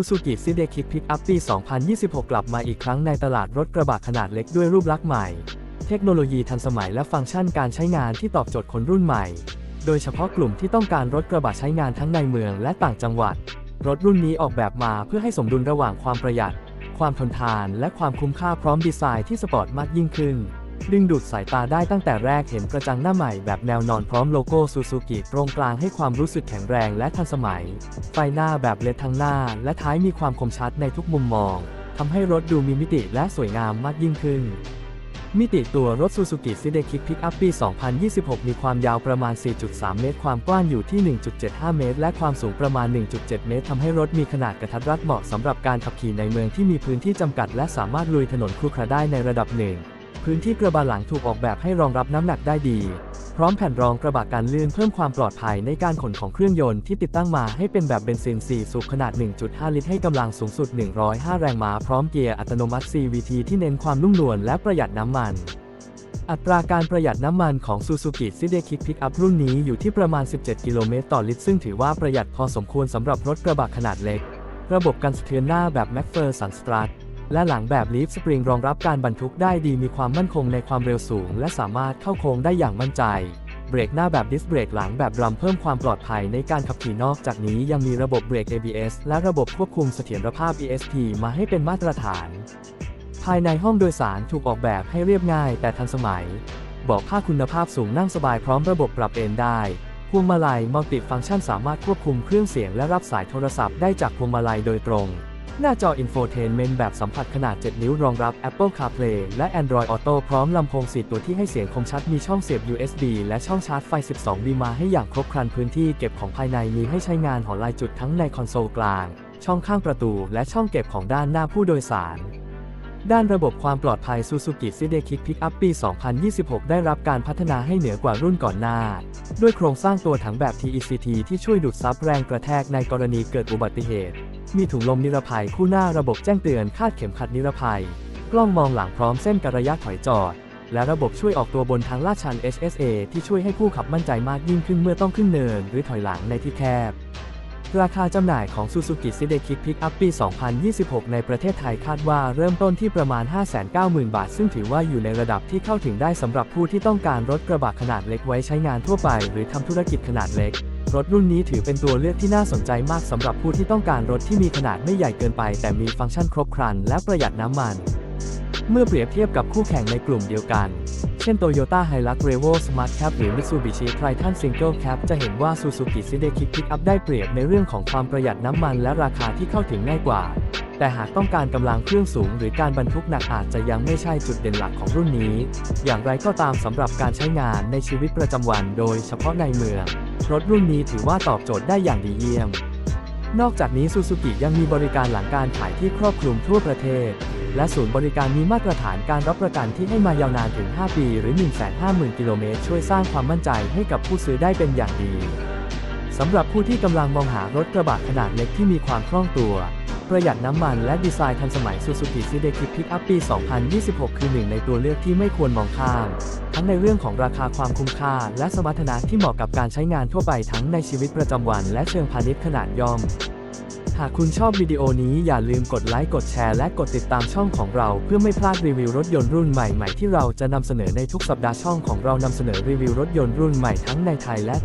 Suzuki s i d e Kick Pickup ปี 2026 กลับมาอีกครั้งในตลาดรถกระบะขนาดเล็กด้วยรูปลักษณ์ใหม่ เทคโนโลยีทันสมัยและฟังก์ชันการใช้งานที่ตอบโจทย์คนรุ่นใหม่ โดยเฉพาะกลุ่มที่ต้องการรถกระบะใช้งานทั้งในเมืองและต่างจังหวัด รถรุ่นนี้ออกแบบมาเพื่อให้สมดุลระหว่างความประหยัด ความทนทาน และความคุ้มค่าพร้อมดีไซน์ที่สปอร์ตมากยิ่งขึ้น ดึงดูดสายตาได้ตั้งแต่แรกเห็นกระจังหน้าใหม่แบบแนวนอนพร้อมโลโก้ซูซูกิตรงกลางให้ความรู้สึกแข็งแรงและทันสมัย ไฟหน้าแบบเลดทั้งหน้าและท้ายมีความคมชัดในทุกมุมมองทำให้รถดูมีมิติและสวยงามมากยิ่งขึ้น มิติตัวรถ Suzuki s i d e k i c Pickup ปี 2026 มีความยาวประมาณ 4.3 เมตร ความกว้างอยู่ที่ 1.75 เมตร และความสูงประมาณ 1.7 เมตรทำให้รถมีขนาดกระทัดรัดเหมาะสำหรับการขับขี่ในเมืองที่มีพื้นที่จำกัด และสามารถลุยถนนครุขระได้ในระดับหนึ่ง พื้นที่กระบะหลังถูกออกแบบให้รองรับน้ำหนักได้ดี พร้อมแผ่นรองกระบะกันลื่นเพิ่มความปลอดภัยในการขนของเครื่องยนต์ที่ติดตั้งมาให้เป็นแบบเบนซิน 4 สูบขนาด 1.5 ลิตรให้กำลังสูงสุด 105 แรงม้า พร้อมเกียร์อัตโนมัติ CVT ที่เน้นความนุ่มนวลและประหยัดน้ำมัน อัตราการประหยัดน้ำมันของ Suzuki s i d e Kick Pickup รุ่นนี้อยู่ที่ประมาณ 17 กิโลเมตรต่อลิตร ซึ่งถือว่าประหยัดพอสมควรสำหรับรถกระบะขนาดเล็ก ระบบกันสะเทือนหน้าแบบ MacPherson Strut และหลังแบบ Leaf Spring รองรับการบรรทุกได้ดีมีความมั่นคงในความเร็วสูง และสามารถเข้าโค้งได้อย่างมั่นใจ เบรกหน้าแบบดิสเบรกหลังแบบดรัมเพิ่มความปลอดภัยในการขับขี่นอกจากนี้ยังมีระบบเบรก ABS และระบบควบคุมเสถียรภาพ ESP มาให้เป็นมาตรฐาน ภายในห้องโดยสารถูกออกแบบให้เรียบง่ายแต่ทันสมัยเบอกผ้าคุณภาพสูงนั่งสบายพร้อมระบบปรับเอนได้พวงมาลัยมัลติฟังก์ชันสามารถควบคุมเครื่องเสียงและรับสายโทรศัพท์ได้จากพวงมาลัยโดยตรง หน้าจออินโฟเทนเมนต์แบบสัมผัสขนาด 7 นิ้วรองรับ Apple CarPlay และ Android Auto พร้อมลำโพง4ตัวที่ให้เสียงคมชัดมีช่องเสียบ USB และช่องชาร์จไฟ 12วีมาให้อย่างครบครันพื้นที่เก็บของภายในมีให้ใช้งานหอลายจุดทั้งในคอนโซลกลาง ช่องข้างประตู และช่องเก็บของด้านหน้าผู้โดยสารด้านระบบความปลอดภัย Suzuki s i d e Kick Pickup ปี 2026 ได้รับการพัฒนาให้เหนือกว่ารุ่นก่อนหน้า ด้วยโครงสร้างตัวถังแบบ TECT ที่ช่วยดูดซับแรงกระแทกในกรณีเกิดอุบัติเหตุ มีถุงลมนิรภัยคู่หน้าระบบแจ้งเตือนคาดเข็มขัดนิรภัย กล้องมองหลังพร้อมเส้นกระยะถอยจอด และระบบช่วยออกตัวบนทางลาดชัน HSA ที่ช่วยให้ผู้ขับมั่นใจมากยิ่งขึ้นเมื่อต้องขึ้นเนิน หรือถอยหลังในที่แคบ ราคาจำหน่ายของ Suzuki s i d e Kick Pickup ปี 2026 ในประเทศไทยคาดว่าเริ่มต้นที่ประมาณ 590,000 บาท ซึ่งถือว่าอยู่ในระดับที่เข้าถึงได้สำหรับผู้ที่ต้องการรถกระบะขนาดเล็กไว้ใช้งานทั่วไป หรือทำธุรกิจขนาดเล็ก รถรุ่นนี้ถือเป็นตัวเลือกที่น่าสนใจมากสำหรับผู้ที่ต้องการรถที่มีขนาดไม่ใหญ่เกินไป แต่มีฟังก์ชันครบครันและประหยัดน้ำมัน เมื่อเปรียบเทียบกับคู่แข่งในกลุ่มเดียวกัน เช่น Toyota Hilux Revo Smart Cab หรือ Mitsubishi Triton Single Cab จะเห็นว่า Suzuki s i d e k i c Pickup ได้เปรียบในเรื่องของความประหยัดน้ำมันและราคาที่เข้าถึงง่ายกว่า แต่หากต้องการกำลังเครื่องสูง หรือการบรรทุกหนักอาจจะยังไม่ใช่จุดเด่นหลักของรุ่นนี้ อย่างไรก็ตามสำหรับการใช้งานในชีวิตประจำวัน โดยเฉพาะในเมือง รถรุ่นนี้ถือว่าตอบโจทย์ได้อย่างดีเยี่ยม นอกจากนี้ซูซูกิยังมีบริการหลังการขายที่ครอบคลุมทั่วประเทศ และศูนย์บริการมีมาตรฐานการรับประกันที่ให้มายาวนานถึง 5 ปีหรือ 150,000 กิโลเมตรช่วยสร้างความมั่นใจให้กับผู้ซื้อได้เป็นอย่างดีสำหรับผู้ที่กำลังมองหารถกระบะขนาดเล็กที่มีความคล่องตัว ประหยัดน้ำมันและดีไซน์ทันสมัย Suzuki s i d e Kick Pickup ปี 2026 คือหนึ่งในตัวเลือกที่ไม่ควรมองข้าม ทั้งในเรื่องของราคาความคุ้มค่า และสมรรถนะที่เหมาะกับการใช้งานทั่วไปทั้งในชีวิตประจำวันและเชิงพาณิชย์ขนาดย่อม หากคุณชอบวิดีโอนี้อย่าลืมกดไลค์ กดแชร์ และกดติดตามช่องของเรา เพื่อไม่พลาดรีวิวรถยนต์รุ่นใหม่ ๆ ที่เราจะนำเสนอในทุกสัปดาห์ช่องของเรานำเสนอรีวิวรถยนต์รุ่นใหม่ทั้งในไทยและ